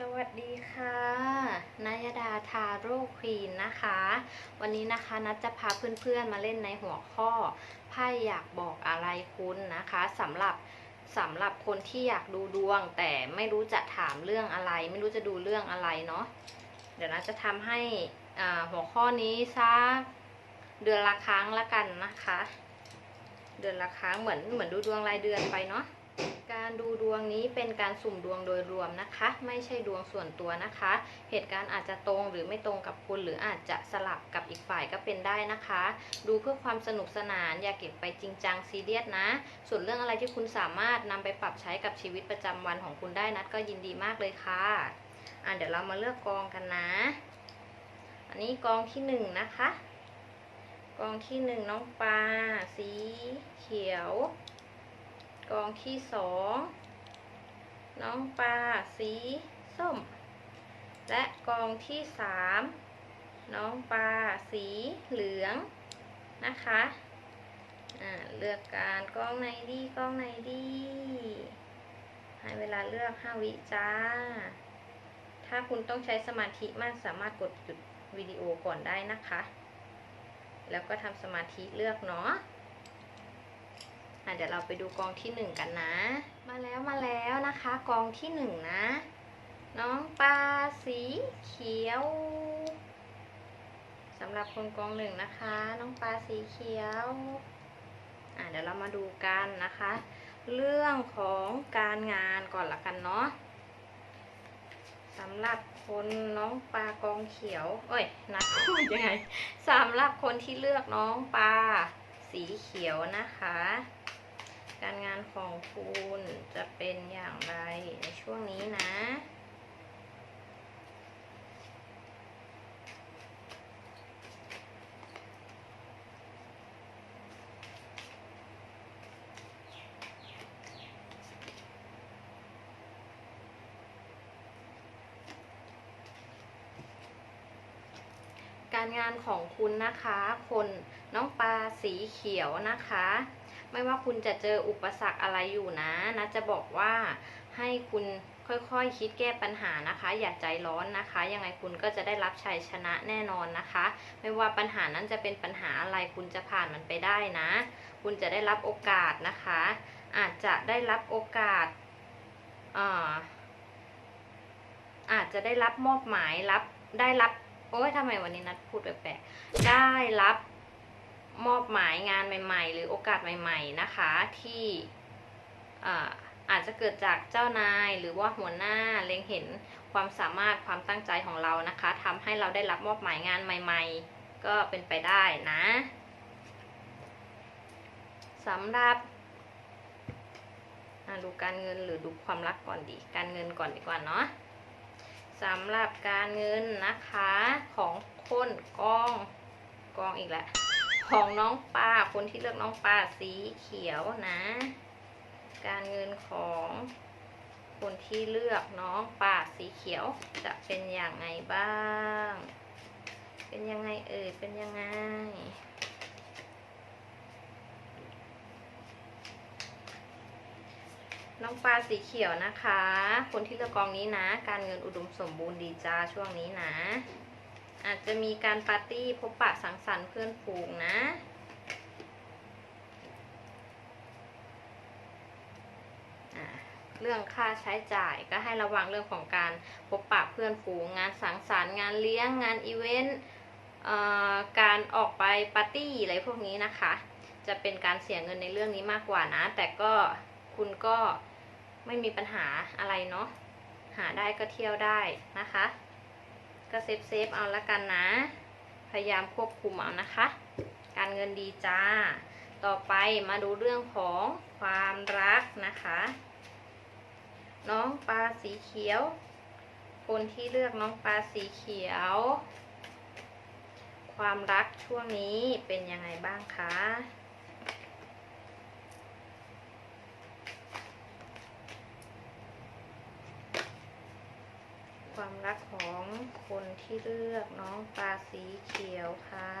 สวัสดีค่ะนายดาทาโร่ควีนนะคะ วันนี้นะคะนัดจะพาเพื่อนๆมาเล่นในหัวข้อไพ่อยากบอกอะไรคุณนะคะสำหรับสำหรับคนที่อยากดูดวง แต่ไม่รู้จะถามเรื่องอะไร ไม่รู้จะดูเรื่องอะไรเนาะเดี๋ยวนัดจะทำให้หัวข้อนี้สักเดือนละครั้งละกันนะคะ เดือนละครั้งเหมือนเหมือนดูดวงรายเดือนไปเนาะ การดูดวงนี้เป็นการสุ่มดวงโดยรวมนะคะ ไม่ใช่ดวงส่วนตัวนะคะ เหตุการณ์อาจจะตรงหรือไม่ตรงกับคุณ หรืออาจจะสลับกับอีกฝ่ายก็เป็นได้นะคะ ดูเพื่อความสนุกสนานอย่าเก็บไปจริงจังซีเรียสนะ ส่วนเรื่องอะไรที่คุณสามารถนำไปปรับใช้กับชีวิตประจำวันของคุณได้นัดก็ยินดีมากเลยค่ะอะเดี๋ยวเรามาเลือกกองกันนะ อันนี้กองที่หนึ่งนะคะ กองที่หนึ่งน้องปลาสีเขียว กองที่สองน้องปลาสีส้ม และกองที่สามน้องปลาสีเหลืองนะคะเลือกการกองไหนดีกองไหนดี ให้เวลาเลือกห้าวิจ้า ถ้าคุณต้องใช้สมาธิมากสามารถกดหยุดวิดีโอก่อนได้นะคะ แล้วก็ทำสมาธิเลือกเนาะ เดี๋ยวเราไปดูกองที่หนึ่งกันนะ มาแล้วมาแล้วนะคะ กองที่หนึ่งนะ น้องปลาสีเขียวสำหรับคนกองหนึ่งนะคะ น้องปลาสีเขียวอะเดี๋ยวเรามาดูกันนะคะ เรื่องของการงานก่อนละกันเนาะสำหรับคนน้องปลากองเขียว เอ้ยนัดพูดยังไงสำหรับคนที่เลือกน้องปลา สีเขียวนะคะ การงานของคุณจะเป็นอย่างไรในช่วงนี้นะ การงานของคุณนะคะ คนน้องปลาสีเขียวนะคะ ไม่ว่าคุณจะเจออุปสรรคอะไรอยู่นะนะจะบอกว่าให้คุณค่อยๆคคิดแก้ปัญหานะคะ อย่าใจร้อนนะคะ ยังไงคุณก็จะได้รับชัยชนะแน่นอนนะคะ ไม่ว่าปัญหานั้นจะเป็นปัญหาอะไรคุณจะผ่านมันไปได้นะ คุณจะได้รับโอกาสนะคะ อาจจะได้รับโอกาสอ่าอาจจะได้รับมอบหมายรับได้รับ โอ้ยทำไมวันนี้นัดพูดแปลกๆ ได้รับมอบหมายงานใหม่ ๆ หรือโอกาสใหม่ ๆนะคะที่อ่าอาจจะเกิดจากเจ้านายหรือว่าหัวหน้าเล็งเห็นความสามารถความตั้งใจของเรานะคะทำให้เราได้รับมอบหมายงานใหม่ ๆ ก็เป็นไปได้นะสำหรับดูการเงินหรือดูความรักก่อนดี การเงินก่อนดีกว่าเนาะ สำหรับการเงินนะคะของคนกองกองอีกแล้วของน้องปลาคนที่เลือกน้องปลาสีเขียวนะ การเงินของคนที่เลือกน้องปลาสีเขียวจะเป็นอย่างไงบ้าง เป็นยังไงเอ่ยเป็นยังไง น้องปลาสีเขียวนะคะ คนที่เลือกกองนี้นะ การเงินอุดมสมบูรณ์ดีจ้าช่วงนี้นะ อาจจะมีการปาร์ตี้พบปะสังสรรค์เพื่อนฝูงนะเรื่องค่าใช้จ่ายก็ให้ระวังเรื่องของการพบปะเพื่อนฝูงงานสังสรรค์งานเลี้ยงงานอีเวนต์การออกไปปาร์ตี้อะไรพวกนี้นะคะ จะเป็นการเสียเงินในเรื่องนี้มากกว่านะ แต่ก็คุณก็ ไม่มีปัญหาอะไรเนาะหาได้ก็เที่ยวได้นะคะ ก็เซฟเซฟเอาละกันนะ พยายามควบคุมเอานะคะ การเงินดีจ้า ต่อไปมาดูเรื่องของความรักนะคะ น้องปลาสีเขียว คนที่เลือกน้องปลาสีเขียว ความรักช่วงนี้เป็นยังไงบ้างคะ ความรักของคนที่เลือกน้องปลาสีเขียวค่ะ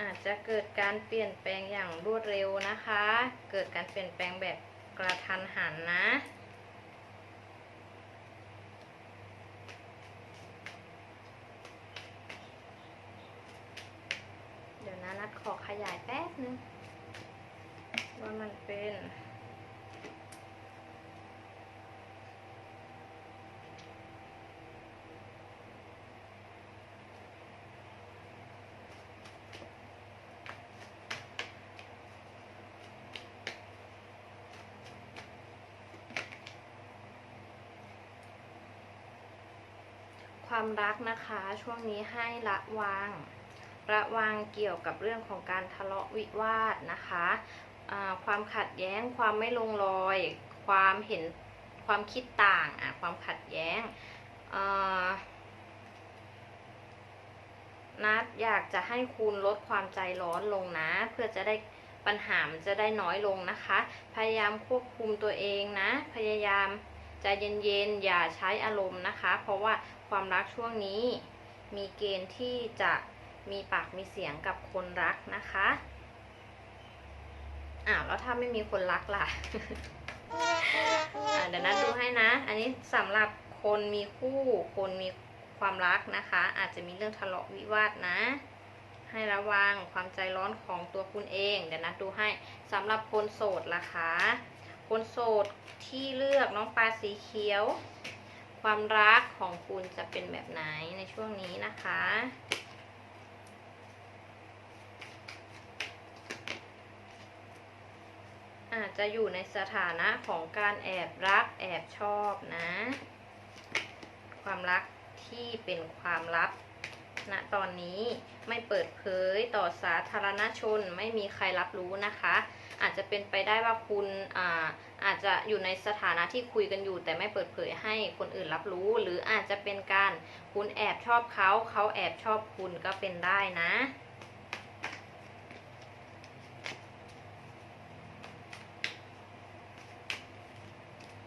อาจจะเกิดการเปลี่ยนแปลงอย่างรวดเร็วนะคะ เกิดการเปลี่ยนแปลงแบบกระทันหันนะเดี๋ยวนะนัดขอขยายแป๊บนึงว่ามันเป็น ความรักนะคะ ช่วงนี้ให้ระวังระวังเกี่ยวกับเรื่องของการทะเลาะวิวาทนะคะความขัดแย้งความไม่ลงรอย ความเห็นความคิดต่างอะความขัดแย้งนัดอยากจะให้คุณลดความใจร้อนลงนะ เพื่อจะได้ปัญหามันจะได้น้อยลงนะคะ พยายามควบคุมตัวเองนะ พยายามใจเย็นๆอย่าใช้อารมณ์นะคะ เพราะว่า ความรักช่วงนี้ มีเกณฑ์ที่จะมีปากมีเสียงกับคนรักนะคะอ้าวแล้วถ้าไม่มีคนรักล่ะะเดี๋ยวนัดดูให้นะ อันนี้สำหรับคนมีคู่ คนมีความรักนะคะ อาจจะมีเรื่องทะเลาะวิวาทนะ ให้ระวังความใจร้อนของตัวคุณเอง เดี๋ยวนัดดูให้สำหรับคนโสดล่ะคะ คนโสดที่เลือกน้องปลาสีเขียว ความรักของคุณจะเป็นแบบไหนในช่วงนี้นะคะ อาจจะอยู่ในสถานะของการแอบรักแอบชอบนะ ความรักที่เป็นความลับณตอนนี้ไม่เปิดเผยต่อสาธารณชนไม่มีใครรับรู้นะคะ อาจจะเป็นไปได้ว่าคุณอาอาจจะอยู่ในสถานะที่คุยกันอยู่ แต่ไม่เปิดเผยให้คนอื่นรับรู้ หรืออาจจะเป็นการคุณแอบชอบเขาเขาแอบชอบคุณก็เป็นได้นะ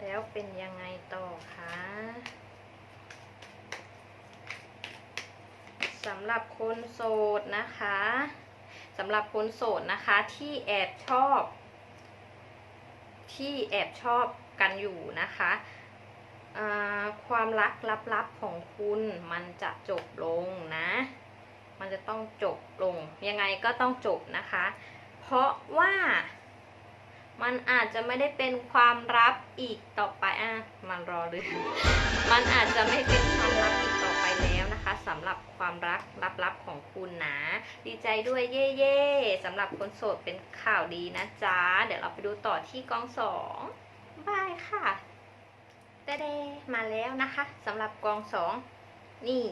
แล้วเป็นยังไงต่อคะสำหรับคนโสดนะคะ สำหรับคนโสดนะคะที่แอบชอบ ที่แอบชอบกันอยู่นะคะความรักลับๆของคุณมันจะจบลงนะ มันจะต้องจบลง ยังไงก็ต้องจบนะคะ เพราะว่ามันอาจจะไม่ได้เป็นความลับอีกต่อไปอะมันรอเลย มันอาจจะไม่เป็นความลับอีกต่อไปแล้ว นะคะสำหรับความรักลับๆของคุณนะดีใจด้วยเย่ๆสำหรับคนโสดเป็นข่าวดีนะจ๊ะ เดี๋ยวเราไปดูต่อที่กองสองบายค่ะเด้มาแล้วนะคะสำหรับกองสองนี่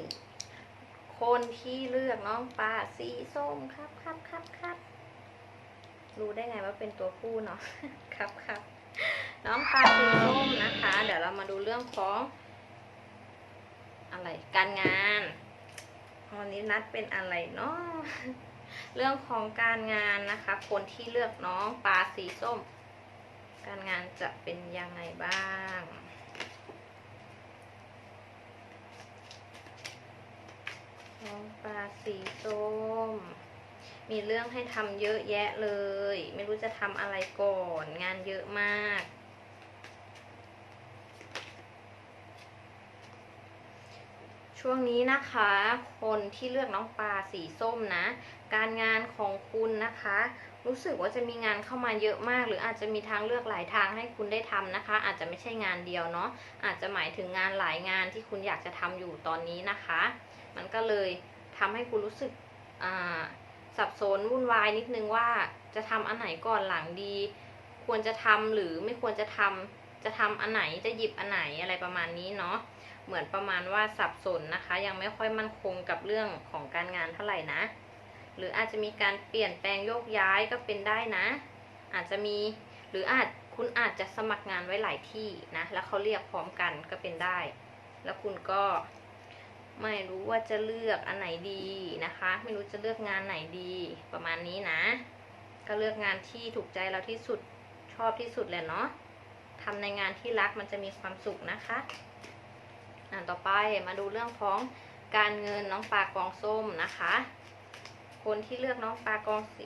คนที่เลือกน้องปลาสีส้มครับครับครับครับรู้ได้ไงว่าเป็นตัวผู้เนาะครับครับน้องปลาสีส้มนะคะ เดี๋ยวเรามาดูเรื่องของ อะไรการงานวันนี้นัดเป็นอะไรเนาะเรื่องของการงานนะคะ คนที่เลือกน้องปลาสีส้ม การงานจะเป็นยังไงบ้างน้องปลาสีส้ม มีเรื่องให้ทำเยอะแยะเลย ไม่รู้จะทำอะไรก่อน งานเยอะมาก ช่วงนี้นะคะ คนที่เลือกน้องปลาสีส้มนะ การงานของคุณนะคะ รู้สึกว่าจะมีงานเข้ามาเยอะมาก หรืออาจจะมีทางเลือกหลายทางให้คุณได้ทำนะคะ อาจจะไม่ใช่งานเดียวเนาะอาจจะหมายถึงงานหลายงานที่คุณอยากจะทำอยู่ตอนนี้นะคะ มันก็เลยทำให้คุณรู้สึกสับสนวุ่นวายนิดนึงว่าจะทำอันไหนก่อนหลังดี ควรจะทำหรือไม่ควรจะทำจะทำอันไหนจะหยิบอันไหนอะไรประมาณนี้เนาะ เหมือนประมาณว่าสับสนนะคะ ยังไม่ค่อยมั่นคงกับเรื่องของการงานเท่าไหร่นะ หรืออาจจะมีการเปลี่ยนแปลงโยกย้ายก็เป็นได้นะ อาจจะมีหรืออาจคุณอาจจะสมัครงานไว้หลายที่นะ แล้วเขาเรียกพร้อมกันก็เป็นได้ แล้วคุณก็ไม่รู้ว่าจะเลือกอันไหนดีนะคะ ไม่รู้จะเลือกงานไหนดีประมาณนี้นะ ก็เลือกงานที่ถูกใจเราที่สุดชอบที่สุดแหละเนาะทำในงานที่รักมันจะมีความสุขนะคะ อ่าต่อไปมาดูเรื่องของการเงินน้องปลากองส้มนะคะ คนที่เลือกน้องปลากองสี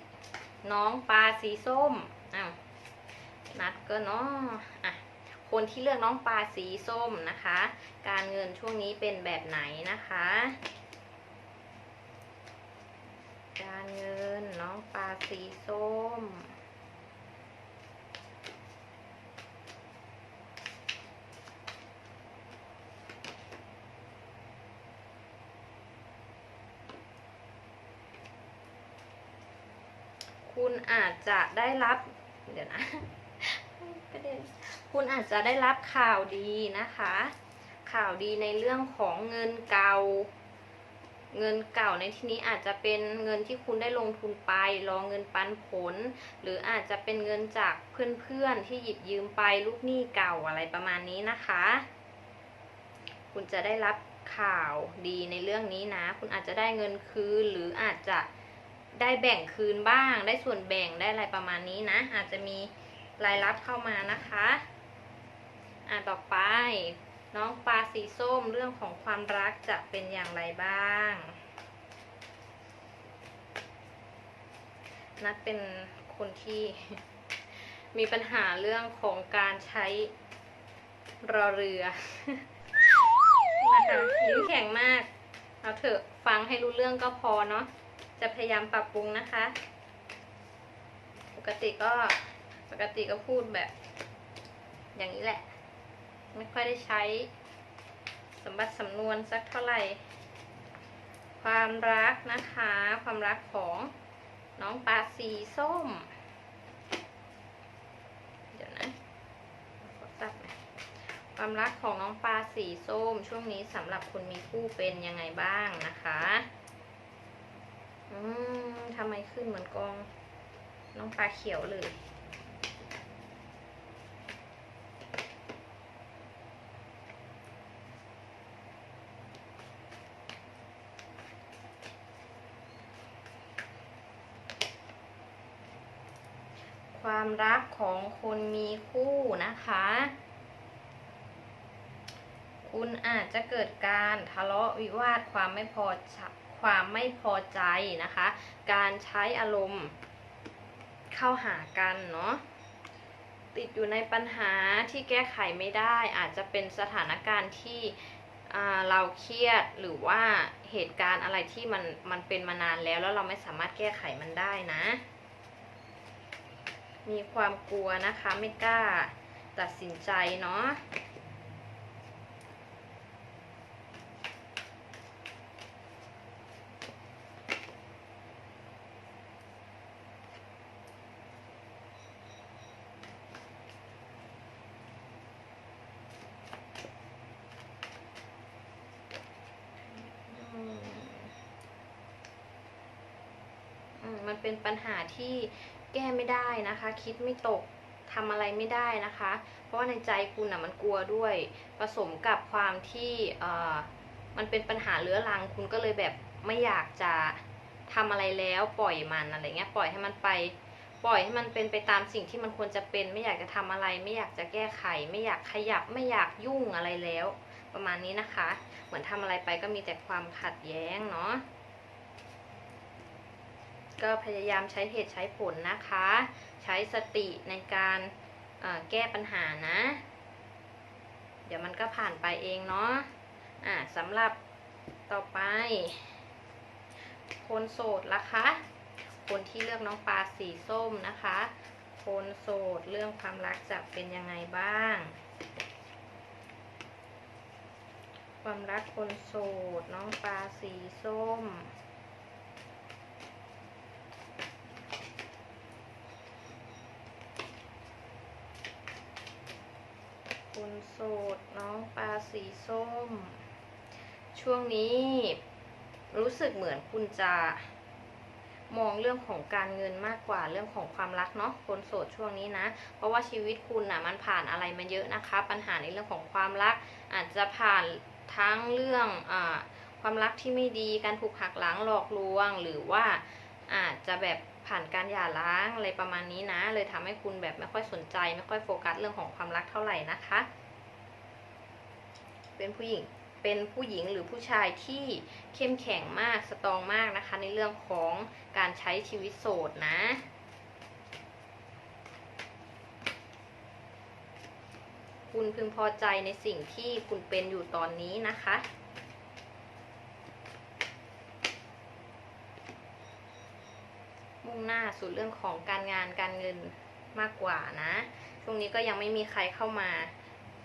น้องปลาสีส้มอ้าวนัดก็เนาะอะคนที่เลือกน้องปลาสีส้มนะคะ การเงินช่วงนี้เป็นแบบไหนนะคะ การเงินน้องปลาสีส้ม คุณอาจจะได้รับ เดี๋ยวนะประเด็นคุณอาจจะได้รับข่าวดีนะคะ ข่าวดีในเรื่องของเงินเก่า เงินเก่าในที่นี้อาจจะเป็นเงินที่คุณได้ลงทุนไป รอเงินปันผล หรืออาจจะเป็นเงินจากเพื่อนๆที่หยิบยืมไปลูกหนี้เก่าอะไรประมาณนี้นะคะ คุณจะได้รับข่าวดีในเรื่องนี้นะ คุณอาจจะได้เงินคืนหรืออาจจะ ได้แบ่งคืนบ้าง ได้ส่วนแบ่งได้อะไรประมาณนี้นะ อาจจะมีรายรับเข้ามานะคะ อ่าต่อไป น้องปลาสีส้มเรื่องของความรักจะเป็นอย่างไรบ้างนัดเป็นคนที่มีปัญหาเรื่องของการใช้รอเรือนะคะลิ้นแข็งมาก เอาเถอะฟังให้รู้เรื่องก็พอเนาะ จะพยายามปรับปรุงนะคะ ปกติก็ปกติก็พูดแบบ อย่างนี้แหละ ไม่ค่อยได้ใช้สมบัติสำนวนสักเท่าไหร่ ความรักนะคะ ความรักของน้องปลาสีส้ม เดี๋ยวนะขอตัดหน่อยความรักของน้องปลาสีส้ม ช่วงนี้สำหรับคุณมีคู่เป็นยังไงบ้างนะคะ อืมทำไมขึ้นเหมือนกอง น้องปลาเขียวเลย ความรักของคนมีคู่นะคะ คุณอาจจะเกิดการทะเลาะวิวาทความไม่พอใจ ความไม่พอใจนะคะ การใช้อารมณ์เข้าหากันเนาะติดอยู่ในปัญหาที่แก้ไขไม่ได้ อาจจะเป็นสถานการณ์ที่เราเครียดหรือว่าเหตุการณ์อะไรที่มันมันเป็นมานานแล้ว แล้วเราไม่สามารถแก้ไขมันได้นะ มีความกลัวนะคะไม่กล้าตัดสินใจเนาะ เป็นปัญหาที่แก้ไม่ได้นะคะ คิดไม่ตกทำอะไรไม่ได้นะคะ เพราะว่าในใจคุณอะมันกลัวด้วย ผสมกับความที่เอ่อมันเป็นปัญหาเรื้อรัง คุณก็เลยแบบไม่อยากจะทำอะไรแล้วปล่อยมันอะไรเงี้ยปล่อยให้มันไป ปล่อยให้มันเป็นไปตามสิ่งที่มันควรจะเป็น ไม่อยากจะทำอะไร ไม่อยากจะแก้ไข ไม่อยากขยับไม่อยากยุ่งอะไรแล้ว ประมาณนี้นะคะ เหมือนทำอะไรไปก็มีแต่ความขัดแย้งเนาะ ก็พยายามใช้เหตุใช้ผลนะคะ ใช้สติในการแก้ปัญหานะ เดี๋ยวมันก็ผ่านไปเองเนาะอ่าสำหรับต่อไป คนโสดละคะ คนที่เลือกน้องปลาสีส้มนะคะ คนโสดเรื่องความรักจะเป็นยังไงบ้าง ความรักคนโสดน้องปลาสีส้ม คนโสด น้องปลาสีส้ม ช่วงนี้รู้สึกเหมือนคุณจะมองเรื่องของการเงินมากกว่าเรื่องของความรักเนาะคนโสดช่วงนี้นะ เพราะว่าชีวิตคุณนะ่ะมันผ่านอะไรมาเยอะนะคะ ปัญหาในเรื่องของความรัก อาจจะผ่านทั้งเรื่องอความรักที่ไม่ดีการถูกหักหลังหลอกลวง หรือว่าอาจจะแบบผ่านการหย่าร้างอะไรประมาณนี้นะ เลยทำให้คุณแบบไม่ค่อยสนใจ ไม่ค่อยโฟกัสเรื่องของความรักเท่าไหร่นะคะ เป็นผู้หญิงเป็นผู้หญิงหรือผู้ชายที่เข้มแข็งมากสตรองมากนะคะ ในเรื่องของการใช้ชีวิตโสดนะ คุณพึงพอใจในสิ่งที่คุณเป็นอยู่ตอนนี้นะคะมุ่งหน้าสู่เรื่องของการงานการเงินมากกว่านะ ช่วงนี้ก็ยังไม่มีใครเข้ามา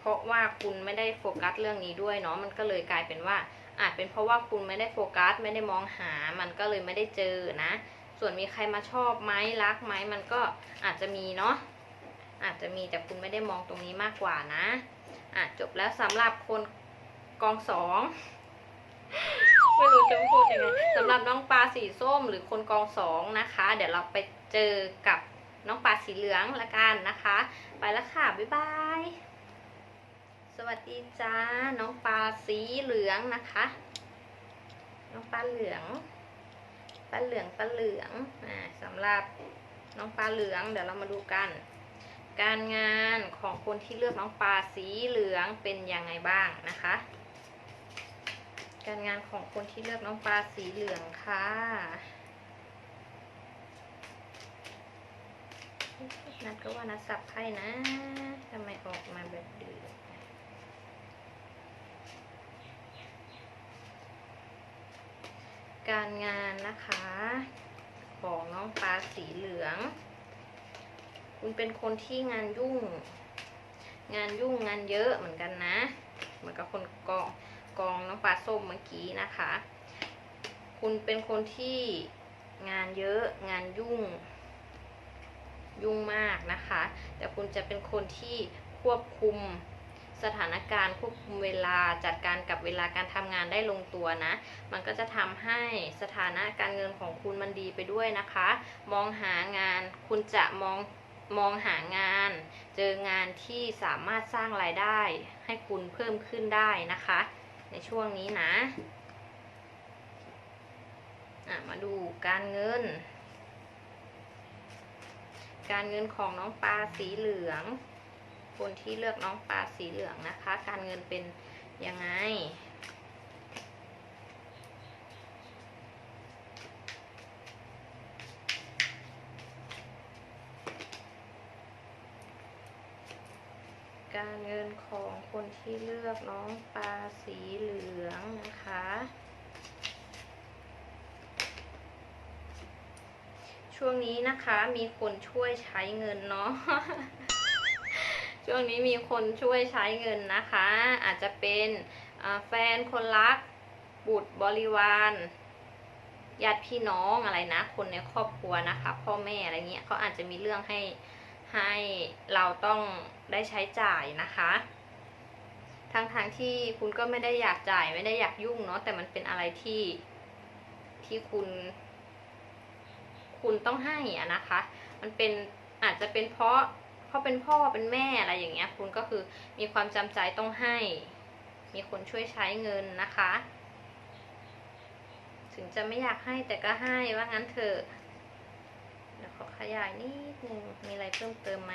ราะว่าคุณไม่ได้โฟกัสเรื่องนี้ด้วยเนาะมันก็เลยกลายเป็นว่า อาจเป็นเพราะว่าคุณไม่ได้โฟกัส ไม่ได้มองหา มันก็เลยไม่ได้เจอนะ ส่วนมีใครมาชอบไหมรักไหมมันก็อาจจะมีเนาะอาจจะมีแต่คุณไม่ได้มองตรงนี้มากกว่านะอะจบแล้วสำหรับคนกองสองไม่รู้จะพูดยังไงสำหรับน้องปลาสีส้มหรือคนกองสองนะคะ เดี๋ยวเราไปเจอกับน้องปลาสีเหลืองละกันนะคะ ไปแล้วค่ะ บ๊ายบาย สวัสดีจ้า น้องปลาสีเหลืองนะคะ น้องปลาเหลือง ปลาเหลืองปลาเหลืองอ่าสำหรับน้องปลาเหลือง เดี๋ยวเรามาดูกัน การงานของคนที่เลือกน้องปลาสีเหลืองเป็นยังไงบ้างนะคะ การงานของคนที่เลือกน้องปลาสีเหลืองค่ะนัดก็ว่านัดสับไพ่นะทำไมออกมาแบบเดื้อ การงานนะคะ ของน้องปลาสีเหลือง คุณเป็นคนที่งานยุ่ง งานยุ่งงานเยอะเหมือนกันนะ เหมือนกับคนกองกองน้องปลาส้มเมื่อกี้นะคะ คุณเป็นคนที่งานเยอะงานยุ่ง ยุ่งมากนะคะ แต่คุณจะเป็นคนที่ควบคุม สถานการณ์ควบคุมเวลาจัดการกับเวลาการทำงานได้ลงตัวนะ มันก็จะทำให้สถานะการเงินของคุณมันดีไปด้วยนะคะ มองหางานคุณจะมองมองหางาน เจองานที่สามารถสร้างรายได้ ให้คุณเพิ่มขึ้นได้นะคะ ในช่วงนี้นะะมาดูการเงิน การเงินของน้องปลาสีเหลือง คนที่เลือกน้องปลาสีเหลืองนะคะ การเงินเป็นยังไง การเงินของคนที่เลือกน้องปลาสีเหลืองนะคะช่วงนี้นะคะมีคนช่วยใช้เงินเนาะ ช่วงนี้มีคนช่วยใช้เงินนะคะ อาจจะเป็นแฟนคนรัก บุตรบริวารญาติพี่น้องอะไรนะ คนในครอบครัวนะคะ พ่อแม่อะไรเงี้ยเขาอาจจะมีเรื่องให้ให้เราต้องได้ใช้จ่ายนะคะทั้งทางที่คุณก็ไม่ได้อยากจ่ายไม่ได้อยากยุ่งเนาะแต่มันเป็นอะไรที่ที่คุณ คุณต้องให้อะนะคะ มันเป็นอาจจะเป็นเพราะ เขาเป็นพ่อเป็นแม่อะไรอย่างเงี้ย คุณก็คือมีความจำใจต้องให้ มีคนช่วยใช้เงินนะคะ ถึงจะไม่อยากให้แต่ก็ให้ว่างั้นเถอะเดี๋ยวขอขยายนิดนึงมีอะไรเพิ่มเติมไหม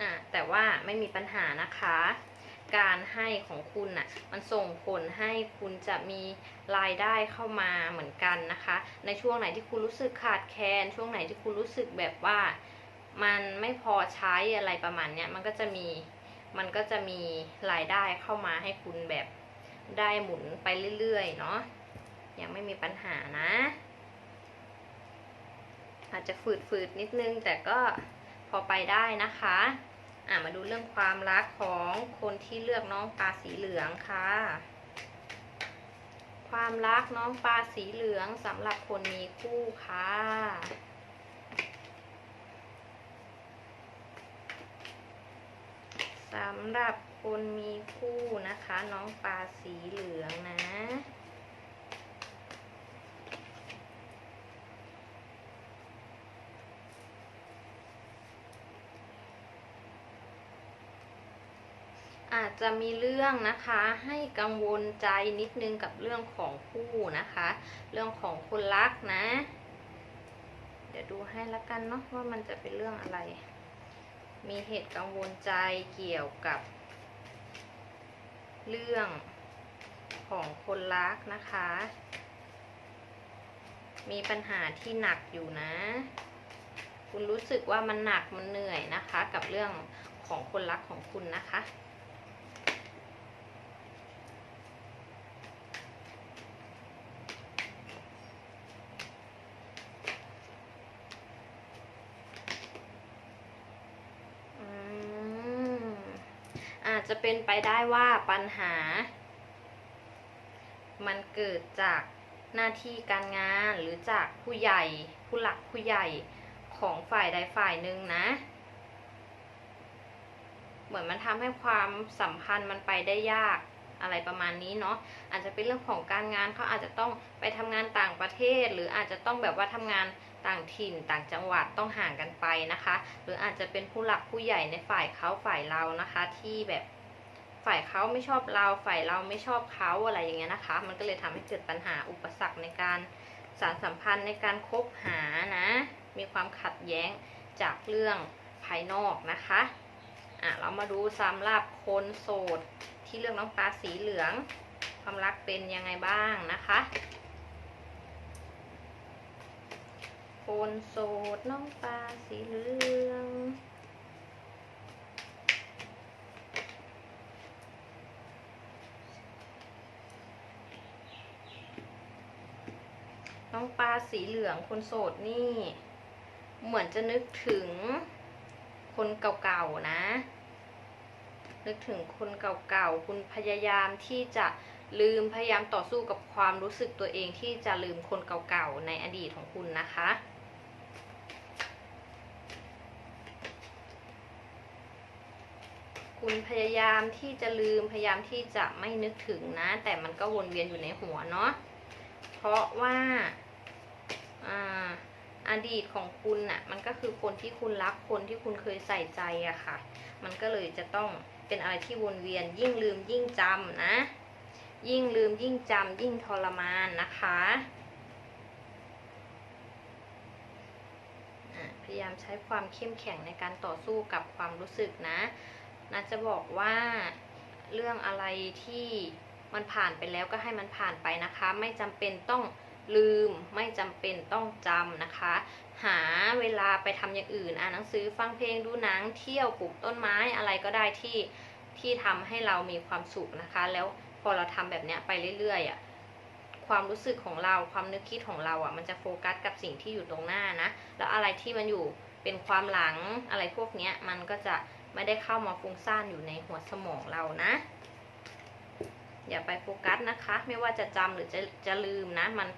อะแต่ว่าไม่มีปัญหานะคะ การให้ของคุณน่ะมันส่งผลให้คุณจะมีรายได้เข้ามาเหมือนกันนะคะ ในช่วงไหนที่คุณรู้สึกขาดแคลนช่วงไหนที่คุณรู้สึกแบบว่ามันไม่พอใช้อะไรประมาณเนี้ยมันก็จะมีมันก็จะมีรายได้เข้ามาให้คุณแบบได้หมุนไปเรื่อยๆเนาะยังไม่มีปัญหานะ อาจจะฝืดๆนิดนึงแต่ก็พอไปได้นะคะ อะมาดูเรื่องความรักของคนที่เลือกน้องปลาสีเหลืองค่ะ ความรักน้องปลาสีเหลืองสำหรับคนมีคู่ค่ะสำหรับคนมีคู่นะคะ น้องปลาสีเหลืองนะ อาจจะมีเรื่องนะคะให้กังวลใจนิดนึงกับเรื่องของคู่นะคะ เรื่องของคนรักนะ เดี๋ยวดูให้ละกันเนาะว่ามันจะเป็นเรื่องอะไร มีเหตุกังวลใจเกี่ยวกับ เรื่องของคนรักนะคะ มีปัญหาที่หนักอยู่นะ คุณรู้สึกว่ามันหนักมันเหนื่อยนะคะ กับเรื่องของคนรักของคุณนะคะ จจะ เป็นไปได้ว่าปัญหา มันเกิดจากหน้าที่การงานหรือจากผู้ใหญ่ผู้หลักผู้ใหญ่ของฝ่ายใดฝ่ายหนึ่งนะ เหมือนมันทำให้ความสัมพันธ์มันไปได้ยากอะไรประมาณนี้เนาะอาจจะเป็นเรื่องของการงานเขาอาจจะต้องไปทำงานต่างประเทศ หรืออาจจะต้องแบบว่าทำงานต่างถิ่นต่างจังหวัดต้องห่างกันไปนะคะ หรืออาจจะเป็นผู้หลักผู้ใหญ่ในฝ่ายเขาฝ่ายเรานะคะที่แบบ ฝ่ายเขาไม่ชอบเราฝ่ายเราไม่ชอบเขาอะไรอย่างเงี้ยนะคะ มันก็เลยทำให้เกิดปัญหาอุปสรรคในการสารสัมพันธ์ในการคบหานะ มีความขัดแย้งจากเรื่องภายนอกนะคะอะเรามาดูสำหรับคนโสดที่เลือกน้องปลาสีเหลือง ความรักเป็นยังไงบ้างนะคะ คนโสดน้องปลาสีเหลือง น้องปลาสีเหลืองคนโสดนี่ เหมือนจะนึกถึงคนเก่าๆนะ นึกถึงคนเก่าๆ คุณพยายามที่จะลืมพยายามต่อสู้กับความรู้สึกตัวเองที่จะลืมคนเก่าๆ ในอดีตของคุณนะคะ คุณพยายามที่จะลืมพยายามที่จะไม่นึกถึงนะ แต่มันก็วนเวียนอยู่ในหัวเนาะ เพราะว่า อาอดีตของคุณน่ะมันก็คือคนที่คุณรักคนที่คุณเคยใส่ใจอะค่ะ มันก็เลยจะต้องเป็นอะไรที่วนเวียน ยิ่งลืมยิ่งจำนะ ยิ่งลืมยิ่งจำยิ่งทรมานนะคะะพยายามใช้ความเข้มแข็งในการต่อสู้กับความรู้สึกนะนะจะบอกว่าเรื่องอะไรที่มันผ่านไปแล้วก็ให้มันผ่านไปนะคะ ไม่จำเป็นต้อง ลืมไม่จำเป็นต้องจำนะคะ หาเวลาไปทำอย่างอื่น อ่านหนังสือฟังเพลงดูหนังเที่ยวปลูกต้นไม้อะไรก็ได้ที่ที่ทำให้เรามีความสุขนะคะ แล้วพอเราทำแบบเนี้ยไปเรื่อยๆอะความรู้สึกของเราความนึกคิดของเราอะมันจะโฟกัสกับสิ่งที่อยู่ตรงหน้านะ แล้วอะไรที่มันอยู่เป็นความหลังอะไรพวกเนี้ยมันก็จะไม่ได้เข้ามาฟุ้งซ่านอยู่ในหัวสมองเรานะ อย่าไปโฟกัสนะคะ ไม่ว่าจะจำหรือจะจะลืมนะ มัน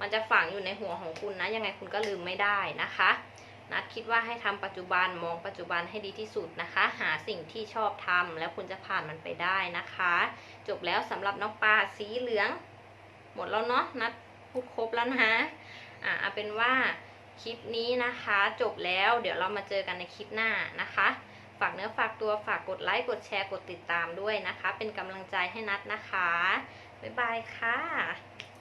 มันจะฝังอยู่ในหัวของคุณนะ ยังไงคุณก็ลืมไม่ได้นะคะนัดคิดว่าให้ทำปัจจุบันมองปัจจุบันให้ดีที่สุดนะคะ หาสิ่งที่ชอบทำแล้วคุณจะผ่านมันไปได้นะคะ จบแล้วสำหรับน้องปลาสีเหลือง หมดแล้วเนาะนัดพูดครบแล้วนะอ่าเอาเป็นว่าคลิปนี้นะคะ จบแล้วเดี๋ยวเรามาเจอกันในคลิปหน้านะคะ ฝากเนื้อฝากตัวฝากกดไลค์กดแชร์กดติดตามด้วยนะคะ เป็นกำลังใจให้นัดนะคะ บ๊ายบายค่ะ